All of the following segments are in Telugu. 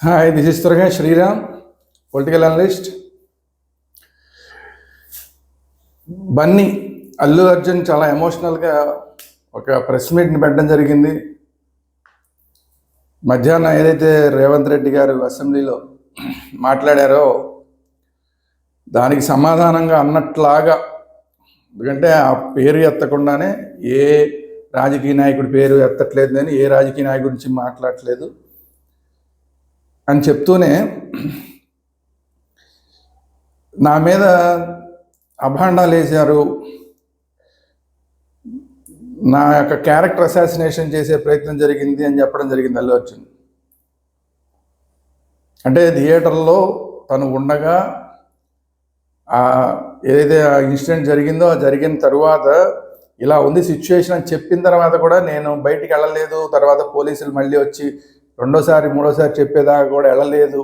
Hi this is Turaga Sriram political analyst Bunny Allu Arjun చాలా ఎమోషనల్గా ఒక ప్రెస్ మీట్ని పెట్టడం జరిగింది. మధ్యాహ్నం ఏదైతే రేవంత్ రెడ్డి గారు అసెంబ్లీలో మాట్లాడారో దానికి సమాధానంగా అన్నట్లాగా ఎందుకంటే ఆ పేరు ఎత్తకుండానే ఏ రాజకీయ నాయకుడి పేరు ఎత్తట్లేదు అని ఏ రాజకీయ నాయకుడి గురించి మాట్లాడట్లేదు. అని చెప్తూనే నా మీద అభాండాలు వేశారు. నా యొక్క క్యారెక్టర్ అసాసినేషన్ చేసే ప్రయత్నం జరిగింది అని చెప్పడం జరిగింది అల్లు అర్జున్. అంటే థియేటర్లో తను ఉండగా ఆ ఏదైతే ఆ ఇన్సిడెంట్ జరిగిందో ఆ జరిగిన తర్వాత ఇలా ఉంది సిచ్యువేషన్ అని చెప్పిన తర్వాత కూడా నేను బయటికి వెళ్ళలేదు. తర్వాత పోలీసులు మళ్ళీ వచ్చి రెండోసారి మూడోసారి చెప్పేదాకా కూడా వెళ్ళలేదు.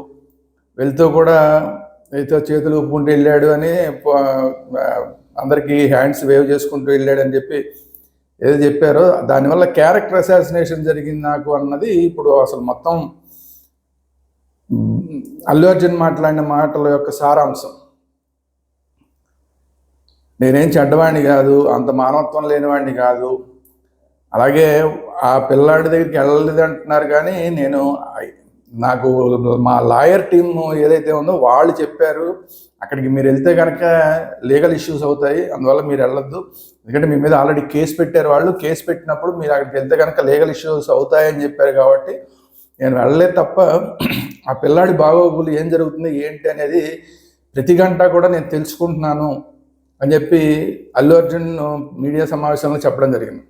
వెళ్తూ కూడా అయితే చేతులు ఊపుకుంటూ వెళ్ళాడు అని అందరికీ హ్యాండ్స్ వేవ్ చేసుకుంటూ వెళ్ళాడు అని చెప్పి ఏదో చెప్పారో. దానివల్ల క్యారెక్టర్ అసాసినేషన్ జరిగింది నాకు అన్నది ఇప్పుడు అసలు మొత్తం అల్లు అర్జున్ మాట్లాడిన మాటల యొక్క సారాంశం. నేనేం చెడ్డవాడిని కాదు అంత మానవత్వం లేనివాడిని కాదు అలాగే ఆ పిల్లాడి దగ్గరికి వెళ్ళలేదు అంటున్నారు కానీ నేను నాకు మా లాయర్ టీమ్ ఏదైతే ఉందో వాళ్ళు చెప్పారు అక్కడికి మీరు వెళ్తే కనుక లీగల్ ఇష్యూస్ అవుతాయి అందువల్ల మీరు వెళ్ళొద్దు. ఎందుకంటే మీ మీద ఆల్రెడీ కేసు పెట్టారు వాళ్ళు కేసు పెట్టినప్పుడు మీరు అక్కడికి వెళ్తే కనుక లీగల్ ఇష్యూస్ అవుతాయని చెప్పారు కాబట్టి నేను వెళ్ళలేదు తప్ప ఆ పిల్లాడి బాగోగులు ఏం జరుగుతుంది ఏంటి అనేది ప్రతి గంట కూడా నేను తెలుసుకుంటున్నాను అని చెప్పి అల్లు అర్జున్ మీడియా సమావేశంలో చెప్పడం జరిగింది.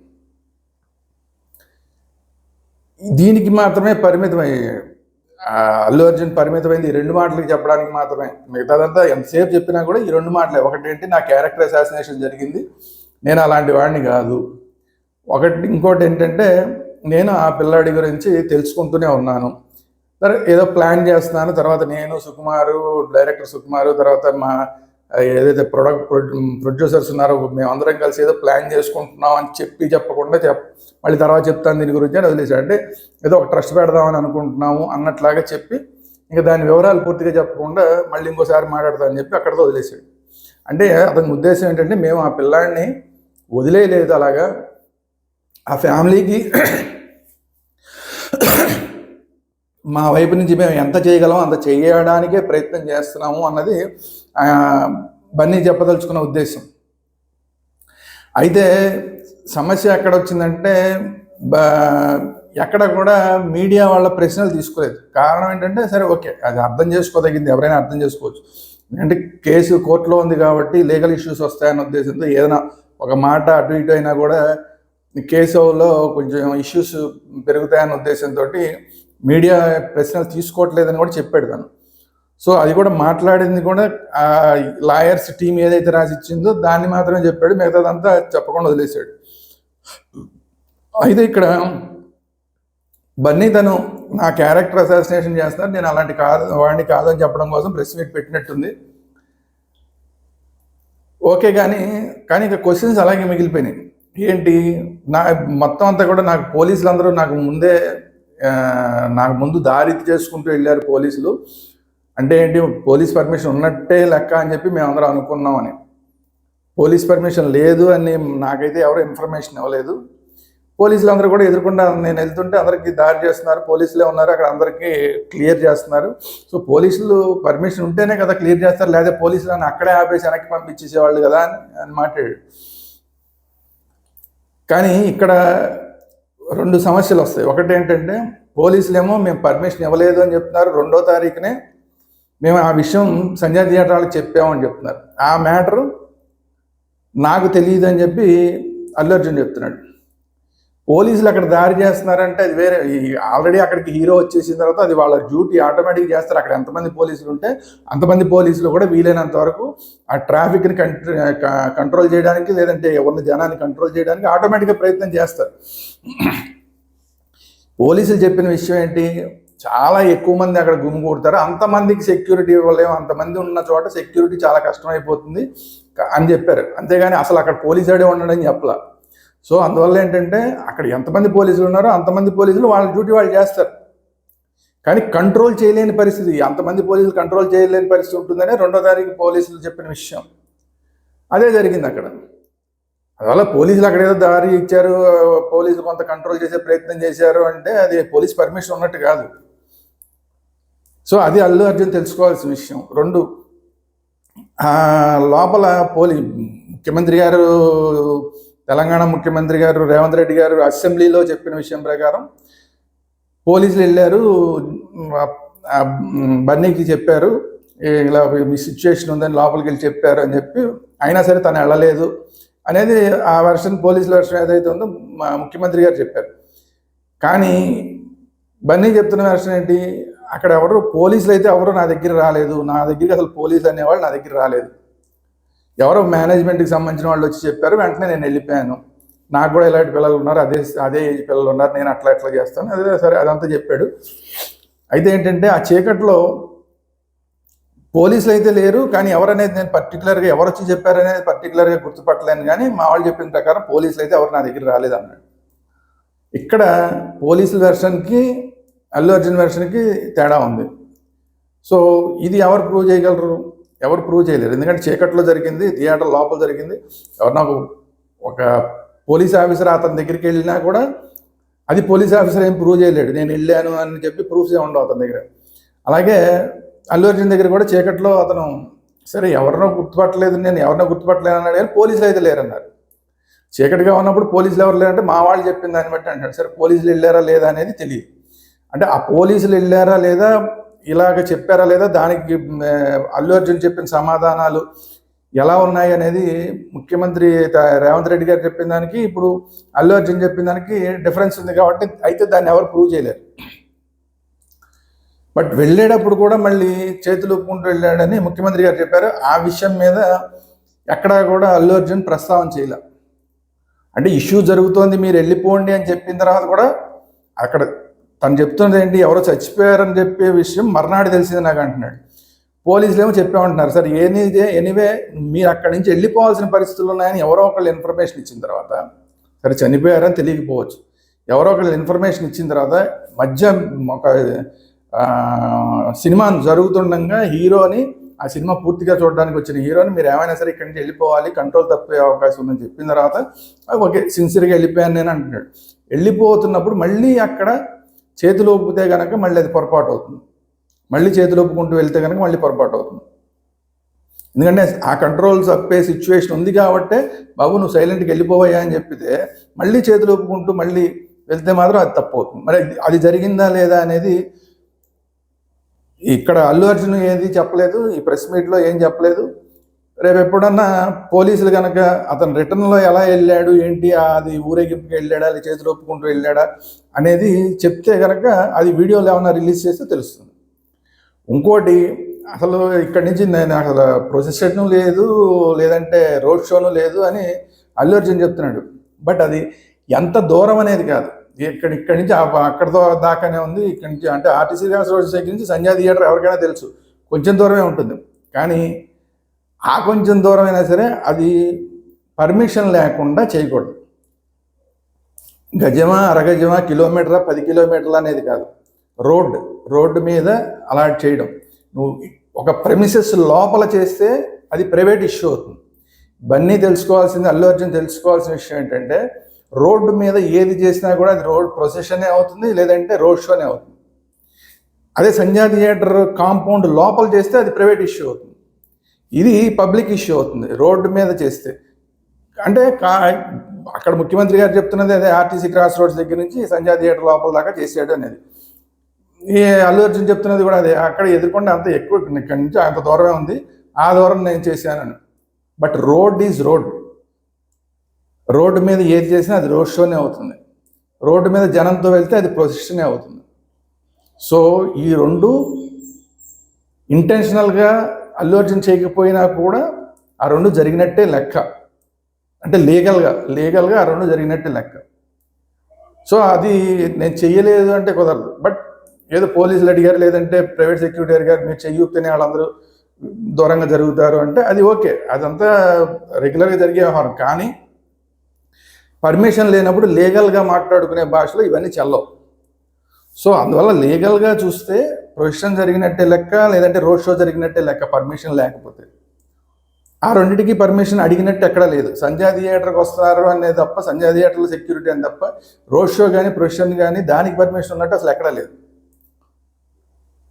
దీనికి మాత్రమే పరిమితమై అల్లు అర్జున్ పరిమితమైంది. ఈ రెండు మాటలకి చెప్పడానికి మాత్రమే. మిగతాదంతా ఎంతసేపు చెప్పినా కూడా ఈ రెండు మాటలే. ఒకటేంటి నా క్యారెక్టర్ అసాసినేషన్ జరిగింది. నేను అలాంటి వాడిని కాదు. ఒకటి ఇంకోటి ఏంటంటే నేను ఆ పిల్లాడి గురించి తెలుసుకుంటూనే ఉన్నాను. సరే ఏదో ప్లాన్ చేస్తున్నాను. తర్వాత నేను సుకుమారు డైరెక్టర్ సుకుమారు తర్వాత మా ఏదైతే ప్రొడక్ట్ ప్రొడ్యూసర్స్ ఉన్నారో మేమందరం కలిసి ఏదో ప్లాన్ చేసుకుంటున్నాం అని చెప్పి చెప్పకుండా చెప్ మళ్ళీ తర్వాత చెప్తాను దీని గురించి అని వదిలేసాడు అంటే ఏదో ఒక ట్రస్ట్ పెడదామని అనుకుంటున్నాము అన్నట్లాగా చెప్పి ఇంకా దాని వివరాలు పూర్తిగా చెప్పకుండా మళ్ళీ ఇంకోసారి మాట్లాడతామని చెప్పి అక్కడితో వదిలేసాడు అంటే అతని ఉద్దేశం ఏంటంటే మేము ఆ పిల్లాడిని వదిలేయలేదు అలాగా. ఆ ఫ్యామిలీకి మా వైపు నుంచి మేము ఎంత చేయగలం అంత చేయడానికే ప్రయత్నం చేస్తున్నాము అన్నది బన్నీ చెప్పదలుచుకున్న ఉద్దేశం. అయితే సమస్య ఎక్కడ వచ్చిందంటే ఎక్కడ కూడా మీడియా వాళ్ళ ప్రశ్నలు తీసుకోలేదు. కారణం ఏంటంటే సరే ఓకే అది అర్థం చేసుకోదగింది ఎవరైనా అర్థం చేసుకోవచ్చు. ఎందుకంటే కేసు కోర్టులో ఉంది కాబట్టి లీగల్ ఇష్యూస్ వస్తాయన్న ఉద్దేశంతో ఏదైనా ఒక మాట అటు ఇటు అయినా కూడా కేసులో కొంచెం ఇష్యూస్ పెరుగుతాయన్న ఉద్దేశంతో మీడియా ప్రశ్నలు తీసుకోవట్లేదని కూడా చెప్పాడు తను. సో అది కూడా మాట్లాడింది కూడా ఆ లాయర్స్ టీం ఏదైతే రాసి ఇచ్చిందో దాన్ని మాత్రమే చెప్పాడు మిగతాదంతా చెప్పకుండా వదిలేశాడు. అయితే ఇక్కడ బన్నీ తను నా క్యారెక్టర్ అసాసినేషన్ చేస్తున్నారు నేను అలాంటి కాదు వాడిని కాదని చెప్పడం కోసం ప్రెస్ మీట్ పెట్టినట్టుంది. ఓకే కానీ కానీ ఇక క్వశ్చన్స్ అలాగే మిగిలిపోయినాయి. ఏంటి? నా మొత్తం అంతా కూడా నాకు పోలీసులు అందరూ నాకు ముందే నాకు ముందు దారి చేసుకుంటూ వెళ్ళారు పోలీసులు. అంటే ఏంటి పోలీస్ పర్మిషన్ ఉన్నట్టే లెక్క అని చెప్పి మేమందరం అనుకున్నామని. పోలీస్ పర్మిషన్ లేదు అని నాకైతే ఎవరు ఇన్ఫర్మేషన్ ఇవ్వలేదు. పోలీసులు అందరూ కూడా ఎదుర్కొంటా నేను వెళ్తుంటే అందరికీ దారి చేస్తున్నారు పోలీసులే ఉన్నారు అక్కడ అందరికీ క్లియర్ చేస్తున్నారు. సో పోలీసులు పర్మిషన్ ఉంటేనే కదా క్లియర్ చేస్తారు లేదా పోలీసులు అని అక్కడే ఆపేసి వెనక్కి పంపించేసేవాళ్ళు కదా అని అని మాట్లాడు కానీ ఇక్కడ రెండు సమస్యలు వస్తాయి. ఒకటి ఏంటంటే పోలీసులేమో మేము పర్మిషన్ ఇవ్వలేదు అని చెప్తున్నారు. రెండో తారీఖునే మేము ఆ విషయం సంజయ్ థియేటర్ వాళ్ళకి చెప్పామని చెప్తున్నారు. ఆ మ్యాటరు నాకు తెలియదు అని చెప్పి అల్లు అర్జున్ చెప్తున్నాడు. పోలీసులు అక్కడ దారి చేస్తున్నారంటే అది వేరే ఆల్రెడీ అక్కడికి హీరో వచ్చేసిన తర్వాత అది వాళ్ళ డ్యూటీ ఆటోమేటిక్ చేస్తారు. అక్కడ ఎంతమంది పోలీసులు ఉంటే అంతమంది పోలీసులు కూడా వీలైనంత వరకు ఆ ట్రాఫిక్ని కంట్రోల్ చేయడానికి లేదంటే ఉన్న జనాన్ని కంట్రోల్ చేయడానికి ఆటోమేటిక్గా ప్రయత్నం చేస్తారు. పోలీసులు చెప్పిన విషయం ఏంటి? చాలా ఎక్కువ మంది అక్కడ గుమిగూడతారు అంతమందికి సెక్యూరిటీ ఇవ్వలేము అంతమంది ఉన్న చోట సెక్యూరిటీ చాలా కష్టమైపోతుంది అని చెప్పారు. అంతేగాని అసలు అక్కడ పోలీసు ఆడే ఉండడని చెప్పలా. సో అందువల్ల ఏంటంటే అక్కడ ఎంతమంది పోలీసులు ఉన్నారో అంతమంది పోలీసులు వాళ్ళ డ్యూటీ వాళ్ళు చేస్తారు. కానీ కంట్రోల్ చేయలేని పరిస్థితి. అంతమంది పోలీసులు కంట్రోల్ చేయలేని పరిస్థితి ఉంటుందనే రెండో తారీఖు పోలీసులు చెప్పిన విషయం. అదే జరిగింది అక్కడ. అందువల్ల పోలీసులు అక్కడ ఏదో దారి ఇచ్చారు పోలీసులు కొంత కంట్రోల్ చేసే ప్రయత్నం చేశారు అంటే అది పోలీస్ పర్మిషన్ ఉన్నట్టు కాదు. సో అది అల్లు అర్జున్ తెలుసుకోవాల్సిన విషయం. రెండు లోపల పోలి ముఖ్యమంత్రి గారు తెలంగాణ ముఖ్యమంత్రి గారు రేవంత్ రెడ్డి గారు అసెంబ్లీలో చెప్పిన విషయం ప్రకారం పోలీసులు వెళ్ళారు బన్నీకి చెప్పారు ఇలా మీ సిచ్యువేషన్ ఉందని లోపలికి వెళ్ళి చెప్పారు అని చెప్పి అయినా సరే తను వెళ్ళలేదు అనేది ఆ వెర్షన్ పోలీసుల వెర్షన్ ఏదైతే ఉందో మా ముఖ్యమంత్రి గారు చెప్పారు. కానీ బన్నీ చెప్తున్న వెర్షన్ ఏంటి? అక్కడ ఎవరు పోలీసులు అయితే ఎవరు నా దగ్గర రాలేదు నా దగ్గరికి అసలు పోలీసులు అనేవాళ్ళు నా దగ్గర రాలేదు. ఎవరో మేనేజ్మెంట్కి సంబంధించిన వాళ్ళు వచ్చి చెప్పారు వెంటనే నేను వెళ్ళిపోయాను. నాకు కూడా ఇలాంటి పిల్లలు ఉన్నారు అదే అదే ఏజ్ పిల్లలు ఉన్నారు నేను అట్లా అట్లా చేస్తాను. అదే సరే అదంతా చెప్పాడు. అయితే ఏంటంటే ఆ చీకట్లో పోలీసులు అయితే లేరు కానీ ఎవరనేది నేను పర్టికులర్గా ఎవరు వచ్చి చెప్పారనేది పర్టికులర్గా గుర్తుపట్టలేను కానీ మా వాళ్ళు చెప్పిన ప్రకారం పోలీసులు అయితే ఎవరు నా దగ్గర రాలేదు అన్నాడు. ఇక్కడ పోలీసుల వెర్షన్కి అల్లు అర్జున్ వెర్షన్కి తేడా ఉంది. సో ఇది ఎవరు ప్రూవ్ చేయగలరు? ఎవరు ప్రూవ్ చేయలేరు. ఎందుకంటే చీకట్లో జరిగింది థియేటర్ లోపల జరిగింది. ఎవరు నాకు ఒక పోలీస్ ఆఫీసర్ అతని దగ్గరికి వెళ్ళినా కూడా అది పోలీస్ ఆఫీసర్ ఏం ప్రూవ్ చేయలేడు. నేను వెళ్ళాను అని చెప్పి ప్రూఫ్స్ ఏమి ఉండవు అతని దగ్గర. అలాగే అల్లు అర్జున్ దగ్గర కూడా చీకట్లో అతను సరే ఎవరినో గుర్తుపట్టలేదు నేను ఎవరినో గుర్తుపట్టలేదు అన్నాడు కానీ పోలీసులు అయితే లేరన్నారు. చీకటిగా ఉన్నప్పుడు పోలీసులు ఎవరు లేరంటే మా వాళ్ళు చెప్పిన దాన్ని బట్టి అంటాడు సరే పోలీసులు వెళ్ళారా లేదా అనేది తెలియదు. అంటే ఆ పోలీసులు వెళ్ళారా లేదా ఇలాగ చెప్పారా లేదా దానికి అల్లు అర్జున్ చెప్పిన సమాధానాలు ఎలా ఉన్నాయి అనేది ముఖ్యమంత్రి రేవంత్ రెడ్డి గారు చెప్పిన దానికి ఇప్పుడు అల్లు అర్జున్ చెప్పిన దానికి డిఫరెన్స్ ఉంది కాబట్టి అయితే దాన్ని ఎవరు ప్రూవ్ చేయలేరు. బట్ వెళ్ళేటప్పుడు కూడా మళ్ళీ చేతులు ఒప్పుకుంటూ వెళ్ళాడని ముఖ్యమంత్రి గారు చెప్పారు. ఆ విషయం మీద ఎక్కడా కూడా అల్లు అర్జున్ ప్రస్తావన చేయలే. అంటే ఇష్యూ జరుగుతోంది మీరు వెళ్ళిపోండి అని చెప్పిన తర్వాత కూడా అక్కడ తను చెప్తున్నది ఏంటి? ఎవరో చచ్చిపోయారని చెప్పే విషయం మర్నాడు తెలిసింది నాకు అంటున్నాడు. పోలీసులు ఏమో చెప్పామంటున్నారు సార్ ఏనిదే ఎనీవే మీరు అక్కడి నుంచి వెళ్ళిపోవాల్సిన పరిస్థితులు ఉన్నాయని ఎవరో ఒకళ్ళు ఇన్ఫర్మేషన్ ఇచ్చిన తర్వాత సరే చనిపోయారని తెలియకపోవచ్చు. ఎవరో ఒకళ్ళు ఇన్ఫర్మేషన్ ఇచ్చిన తర్వాత మధ్య ఒక సినిమా జరుగుతుండగా హీరోని ఆ సినిమా పూర్తిగా చూడడానికి వచ్చిన హీరోని మీరు ఏమైనా సరే ఇక్కడి నుంచి వెళ్ళిపోవాలి కంట్రోల్ తప్పే అవకాశం ఉందని చెప్పిన తర్వాత ఓకే సిన్సియర్గా వెళ్ళిపోయాను నేను అంటున్నాడు. వెళ్ళిపోతున్నప్పుడు మళ్ళీ అక్కడ చేతులు ఊపితే కనుక మళ్ళీ అది పొరపాటు అవుతుంది. మళ్ళీ చేతులు ఊపుకుంటూ వెళ్తే కనుక మళ్ళీ పొరపాటు అవుతుంది. ఎందుకంటే ఆ కంట్రోల్ తప్పే సిచ్యువేషన్ ఉంది కాబట్టే బాబు నువ్వు సైలెంట్కి వెళ్ళిపోవయ్యా అని చెప్పితే మళ్ళీ చేతులు ఊపుకుంటూ మళ్ళీ వెళ్తే మాత్రం అది తప్పు అవుతుంది. మరి అది జరిగిందా లేదా అనేది ఇక్కడ అల్లు అర్జున్ ఏది చెప్పలేదు ఈ ప్రెస్ మీట్లో ఏం చెప్పలేదు. రేపు ఎప్పుడన్నా పోలీసులు కనుక అతను రిటర్న్లో ఎలా వెళ్ళాడు ఏంటి అది ఊరేగింపుకి వెళ్ళాడా లేదా చేతులు ఒప్పుకుంటూ వెళ్ళాడా అనేది చెప్తే కనుక అది వీడియోలు ఏమైనా రిలీజ్ చేస్తే తెలుస్తుంది. ఇంకోటి అసలు ఇక్కడి నుంచి నేను అసలు ప్రొసెషన్ లేదు లేదంటే రోడ్ షోను లేదు అని అల్లు అర్జున్ చెప్తున్నాడు. బట్ అది ఎంత దూరం అనేది కాదు. ఇక్కడ ఇక్కడి నుంచి ఆ- అక్కడ దాకానే ఉంది. ఇక్కడి నుంచి అంటే ఆర్టీసీ గ్యాస్ రోడ్ దగ్గర నుంచి సంజయ్ థియేటర్ ఎవరికైనా తెలుసు. కొంచెం దూరమే ఉంటుంది. కానీ ఆ కొంచెం దూరమైనా సరే అది పర్మిషన్ లేకుండా చేయకూడదు. గజమా అరగజమా కిలోమీటరా పది కిలోమీటర్లు అనేది కాదు. రోడ్ రోడ్డు మీద అలాట్ చేయడం. నువ్వు ఒక ప్రెమిసెస్ లోపల చేస్తే అది ప్రైవేట్ ఇష్యూ అవుతుంది. బన్నీ తెలుసుకోవాల్సింది అల్లు అర్జున్ తెలుసుకోవాల్సిన విషయం ఏంటంటే రోడ్డు మీద ఏది చేసినా కూడా అది రోడ్ ప్రొసెషనే అవుతుంది లేదంటే రోడ్ షోనే అవుతుంది. అదే సంధ్యా థియేటర్ కాంపౌండ్ లోపల చేస్తే అది ప్రైవేట్ ఇష్యూ అవుతుంది. ఇది పబ్లిక్ ఇష్యూ అవుతుంది రోడ్డు మీద చేస్తే. అంటే కా అక్కడ ముఖ్యమంత్రి గారు చెప్తున్నది అదే ఆర్టీసీ క్రాస్ రోడ్స్ దగ్గర నుంచి సంజయ్ థియేటర్ లోపల దాకా చేసాడు అనేది. ఈ అల్లు అర్జున్ చెప్తున్నది కూడా అదే అక్కడ ఎదుర్కొంటే అంత ఎక్కువ ఇక్కడి నుంచి అంత దూరమే ఉంది ఆ దూరం నేను చేశానని. But road is road. Road మీద ఏది చేసినా అది రోడ్ షోనే అవుతుంది. రోడ్డు మీద జనంతో వెళ్తే అది ప్రొసెషనే అవుతుంది. సో ఈ రెండు ఇంటెన్షనల్గా అల్లు అర్జున్ చేయకపోయినా కూడా ఆ రెండు జరిగినట్టే లెక్క. అంటే లీగల్గా లీగల్గా ఆ రెండు జరిగినట్టే లెక్క. సో అది నేను చెయ్యలేదు అంటే కుదరదు. బట్ ఏదో పోలీసులు అడిగారు లేదంటే ప్రైవేట్ సెక్యూరిటీ అడిగారు మీరు చెయ్యితేనే వాళ్ళందరూ దూరంగా జరుగుతారు అంటే అది ఓకే. అదంతా రెగ్యులర్గా జరిగే వ్యవహారం. కానీ పర్మిషన్ లేనప్పుడు లీగల్గా మాట్లాడుకునే భాషలో ఇవన్నీ చెల్లవు. సో అందువల్ల లీగల్గా చూస్తే ప్రొఫెషన్ జరిగినట్టే లెక్క లేదంటే రోడ్ షో జరిగినట్టే లెక్క పర్మిషన్ లేకపోతే. ఆ రెండింటికి పర్మిషన్ అడిగినట్టు ఎక్కడా లేదు. సంజయ్ థియేటర్కి వస్తున్నారు అనేది తప్ప సంజయ్ థియేటర్లో సెక్యూరిటీ అని తప్ప రోడ్ షో కానీ ప్రొఫెషన్ కానీ దానికి పర్మిషన్ ఉన్నట్టు అసలు ఎక్కడా లేదు.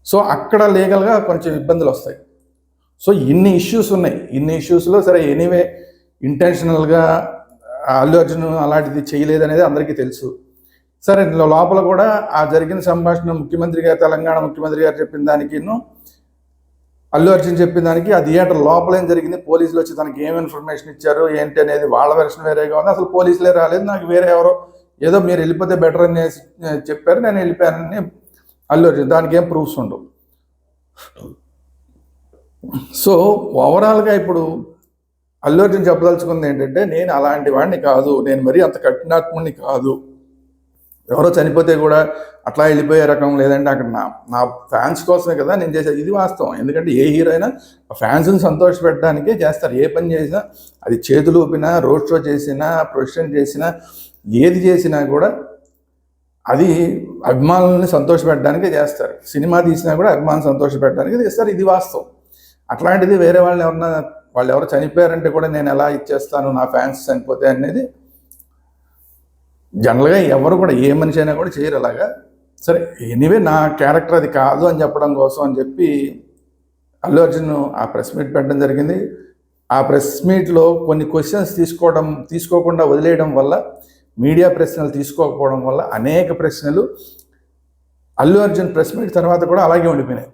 సో అక్కడ లీగల్గా కొంచెం ఇబ్బందులు వస్తాయి. సో ఇన్ని ఇష్యూస్ ఉన్నాయి. ఇన్ని ఇష్యూస్లో సరే ఎనీవే ఇంటెన్షనల్గా అల్లు అర్జున్ అలాంటిది చేయలేదు అనేది అందరికీ తెలుసు. సరే ఇందులో లోపల కూడా ఆ జరిగిన సంభాషణ ముఖ్యమంత్రి గారు తెలంగాణ ముఖ్యమంత్రి గారు చెప్పిన దానికి అల్లు అర్జున్ చెప్పిన దానికి ఆ థియేటర్ లోపల ఏం జరిగింది పోలీసులు వచ్చి తనకి ఏం ఇన్ఫర్మేషన్ ఇచ్చారు ఏంటి అనేది వాళ్ళ వెర్షన్ వేరేగా ఉంది. అసలు పోలీసులే రాలేదు నాకు వేరే ఎవరో ఏదో మీరు వెళ్ళిపోతే బెటర్ అని చెప్పారు నేను వెళ్ళిపోయానని అల్లు అర్జున్ దానికి ఏం ప్రూఫ్స్ ఉండవు. సో ఓవరాల్గా ఇప్పుడు అల్లు అర్జున్ చెప్పదలుచుకుంది ఏంటంటే నేను అలాంటి వాడిని కాదు నేను మరీ అంత కఠినాత్ముడిని కాదు. ఎవరో చనిపోతే కూడా అట్లా వెళ్ళిపోయే రకం లేదంటే అక్కడ నా నా ఫ్యాన్స్ కోసమే కదా నేను చేసేది ఇది వాస్తవం. ఎందుకంటే ఏ హీరో అయినా ఫ్యాన్స్ని సంతోషపెట్టడానికే చేస్తారు. ఏ పని చేసినా అది చేతులు ఊపినా రోడ్ షో చేసినా ప్రొఫెషన్ చేసినా ఏది చేసినా కూడా అది అభిమానుల్ని సంతోషపెట్టడానికే చేస్తారు. సినిమా తీసినా కూడా అభిమానులు సంతోషపెట్టడానికి చేస్తారు. ఇది వాస్తవం. అట్లాంటిది వేరే వాళ్ళు ఎవరన్నా వాళ్ళు ఎవరు చనిపోయారంటే కూడా నేను ఎలా ఇచ్చేస్తాను నా ఫ్యాన్స్ చనిపోతే అనేది జనరల్గా ఎవరు కూడా ఏ మనిషి అయినా కూడా చేయరు అలాగా. సరే ఎనీవే నా క్యారెక్టర్ అది కాదు అని చెప్పడం కోసం అని చెప్పి అల్లు అర్జున్ ఆ ప్రెస్ మీట్ పెట్టడం జరిగింది. ఆ ప్రెస్ మీట్లో కొన్ని క్వశ్చన్స్ తీసుకోవడం తీసుకోకుండా వదిలేయడం వల్ల మీడియా ప్రశ్నలు తీసుకోకపోవడం వల్ల అనేక ప్రశ్నలు అల్లు అర్జున్ ప్రెస్ మీట్ తర్వాత కూడా అలాగే ఉండిపోయినాయి.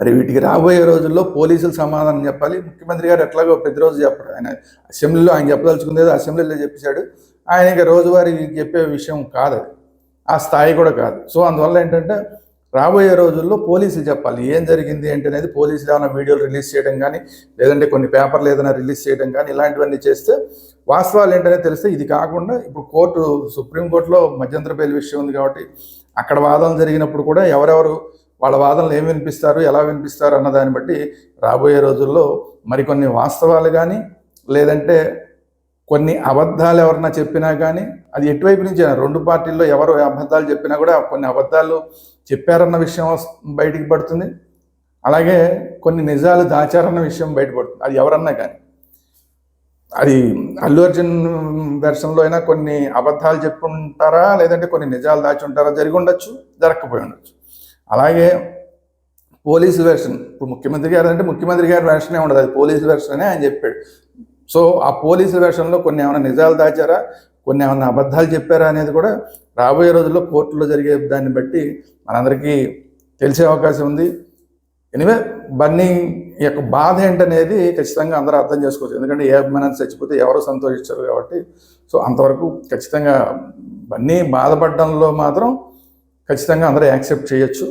మరి వీటికి రాబోయే రోజుల్లో పోలీసులు సమాధానం చెప్పాలి. ముఖ్యమంత్రి గారు ఎట్లాగో ప్రతిరోజు చెప్పారు. ఆయన అసెంబ్లీలో ఆయన చెప్పదలుచుకుంది అసెంబ్లీలో చెప్పేశాడు. ఆయన ఇంకా రోజువారీ చెప్పే విషయం కాదు అది. ఆ స్థాయి కూడా కాదు. సో అందువల్ల ఏంటంటే రాబోయే రోజుల్లో పోలీసులు చెప్పాలి. ఏం జరిగింది ఏంటి అనేది పోలీసులు ఏమైనా వీడియోలు రిలీజ్ చేయడం కానీ లేదంటే కొన్ని పేపర్లు ఏదైనా రిలీజ్ చేయడం కానీ ఇలాంటివన్నీ చేస్తే వాస్తవాలు ఏంటనేది తెలిస్తే ఇది కాకుండా ఇప్పుడు కోర్టు సుప్రీంకోర్టులో మధ్యంతర బెయిల్ విషయం ఉంది కాబట్టి అక్కడ వాదనలు జరిగినప్పుడు కూడా ఎవరెవరు వాళ్ళ వాదనలు ఏం వినిపిస్తారు ఎలా వినిపిస్తారు అన్న దాన్ని బట్టి రాబోయే రోజుల్లో మరికొన్ని వాస్తవాలు కానీ లేదంటే కొన్ని అబద్ధాలు ఎవరన్నా చెప్పినా కానీ అది ఎటువైపు నుంచి అయినా రెండు పార్టీల్లో ఎవరు అబద్ధాలు చెప్పినా కూడా కొన్ని అబద్ధాలు చెప్పారన్న విషయం బయటికి పడుతుంది. అలాగే కొన్ని నిజాలు దాచారన్న విషయం బయటపడుతుంది అది ఎవరన్నా కానీ అది అల్లు అర్జున్ వెర్షన్లో అయినా కొన్ని అబద్ధాలు చెప్పుంటారా లేదంటే కొన్ని నిజాలు దాచి ఉంటారా జరిగి ఉండొచ్చు జరగకపోయి ఉండొచ్చు. అలాగే పోలీసు వెర్షన్ ఇప్పుడు ముఖ్యమంత్రి గారు అంటే ముఖ్యమంత్రి గారి వెర్షనే ఉండదు. అది పోలీసు వెర్షన్ అని ఆయన చెప్పాడు. సో ఆ పోలీసు వేషంలో కొన్ని ఏమైనా నిజాలు దాచారా? కొన్ని ఏమైనా అబద్ధాలు చెప్పారా అనేది కూడా రాబోయే రోజుల్లో కోర్టులో జరిగే దాన్ని బట్టి మనందరికీ తెలిసే అవకాశం ఉంది. ఎనివే బన్నీ యొక్క బాధ ఏంటనేది ఖచ్చితంగా అందరూ అర్థం చేసుకోవచ్చు. ఎందుకంటే ఏ అభిమానం చచ్చిపోతే ఎవరు సంతోషించరు కాబట్టి. సో అంతవరకు ఖచ్చితంగా బన్నీ బాధపడడంలో మాత్రం ఖచ్చితంగా అందరూ యాక్సెప్ట్ చేయొచ్చు.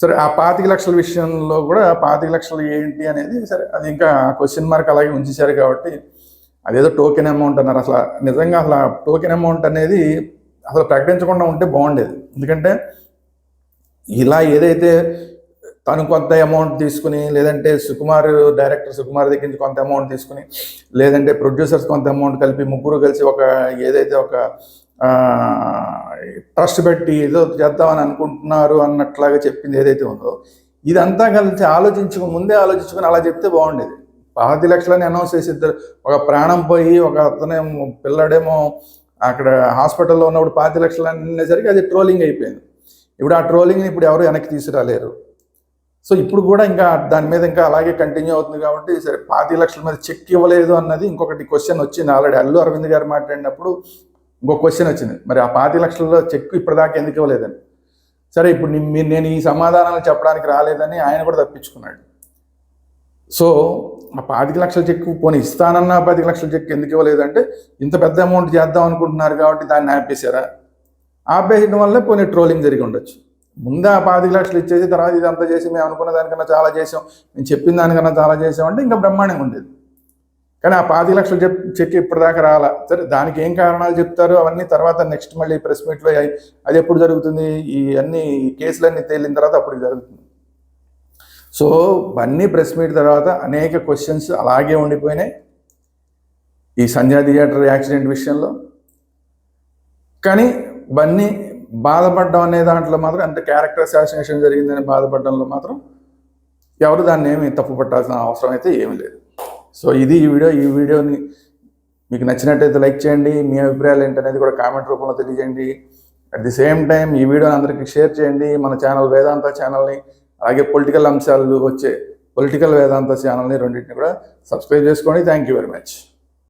సరే ఆ పాతిక లక్షల విషయంలో కూడా పాతిక లక్షలు ఏంటి అనేది సరే అది ఇంకా క్వశ్చన్ మార్క్ అలాగే ఉంచేశారు కాబట్టి అదేదో టోకెన్ అమౌంట్ అన్నారు. అసలు నిజంగా అసలు టోకెన్ అమౌంట్ అనేది అసలు ప్రకటించకుండా ఉంటే బాగుండేది. ఎందుకంటే ఇలా ఏదైతే తను కొంత అమౌంట్ తీసుకుని లేదంటే సుకుమార్ డైరెక్టర్ సుకుమార్ దగ్గర నుంచి కొంత అమౌంట్ తీసుకుని లేదంటే ప్రొడ్యూసర్స్ కొంత అమౌంట్ కలిపి ముగ్గురు కలిసి ఒక ఏదైతే ఒక ట్రస్ట్ పెట్టి ఏదో చేద్దామని అనుకుంటున్నారు అన్నట్లాగా చెప్పింది ఏదైతే ఉందో ఇదంతా కలిసి ఆలోచించుకుని ముందే ఆలోచించుకుని అలా చెప్తే బాగుండేది. పాతి లక్షలని అనౌన్స్ చేసి ఇద్దరు ఒక ప్రాణం పోయి ఒక అతనేమో పిల్లడేమో అక్కడ హాస్పిటల్లో ఉన్నప్పుడు పాతి లక్షలు అనేసరికి అది ట్రోలింగ్ అయిపోయింది. ఇప్పుడు ఆ ట్రోలింగ్ని ఇప్పుడు ఎవరు వెనక్కి తీసుకురాలేరు. సో ఇప్పుడు కూడా ఇంకా దాని మీద ఇంకా అలాగే కంటిన్యూ అవుతుంది కాబట్టి సరే పాతి లక్షల మీద చెక్ ఇవ్వలేదు అన్నది ఇంకొకటి క్వశ్చన్ వచ్చింది ఆల్రెడీ. అల్లు అరవింద్ గారు మాట్లాడినప్పుడు ఇంకో క్వశ్చన్ వచ్చింది. మరి ఆ పాతి లక్షల్లో చెక్ ఇప్పటిదాకా ఎందుకు ఇవ్వలేదని? సరే ఇప్పుడు నేను ఈ సమాధానాలు చెప్పడానికి రాలేదని ఆయన కూడా తప్పించుకున్నాడు. సో ఆ పాతిక లక్షల చెక్ పోనీ ఇస్తానన్న పాతిక లక్షల చెక్ ఎందుకు ఇవ్వలేదంటే ఇంత పెద్ద అమౌంట్ చేద్దాం అనుకుంటున్నారు కాబట్టి దాన్ని ఆపేశారా? ఆపేయడం వల్ల పోనీ ట్రోలింగ్ జరిగి ఉండొచ్చు. ముందే ఆ పాతిక లక్షలు ఇచ్చేసి తర్వాత ఇదంతా చేసి మేము అనుకున్న దానికన్నా చాలా చేసాం మేము చెప్పిన దానికన్నా చాలా చేసాం అంటే ఇంకా బ్రహ్మాండంగా ఉండేది. కానీ ఆ పాతి లక్షలు చెప్ చెక్ ఇప్పటిదాకా రాలా. సరే దానికి ఏం కారణాలు చెప్తారు? అవన్నీ తర్వాత నెక్స్ట్ మళ్ళీ ప్రెస్ మీట్లో అది ఎప్పుడు జరుగుతుంది? ఈ అన్ని కేసులన్నీ తేలిన తర్వాత అప్పుడు జరుగుతుంది. సో బన్నీ ప్రెస్ మీట్ తర్వాత అనేక క్వశ్చన్స్ అలాగే ఉండిపోయినాయి. ఈ సంధ్యా థియేటర్ యాక్సిడెంట్ విషయంలో. కానీ బన్నీ బాధపడడం అనే దాంట్లో మాత్రం అంటే క్యారెక్టర్ అసాసినేషన్ జరిగిందని బాధపడడంలో మాత్రం ఎవరు దాన్ని ఏమి తప్పు పట్టాల్సిన అవసరం అయితే ఏమీ లేదు. సో ఇది ఈ వీడియో ఈ వీడియోని మీకు నచ్చినట్టయితే లైక్ చేయండి. మీ అభిప్రాయాలు ఏంటనేది కూడా కామెంట్ రూపంలో తెలియజేయండి. అట్ ది సేమ్ టైం ఈ వీడియోని అందరికీ షేర్ చేయండి. మన ఛానల్ వేదాంత ఛానల్ని అలాగే పొలిటికల్ అంశాలు వచ్చే పొలిటికల్ వేదాంత ఛానల్ని రెండింటిని కూడా సబ్స్క్రైబ్ చేసుకోండి. Thank you very much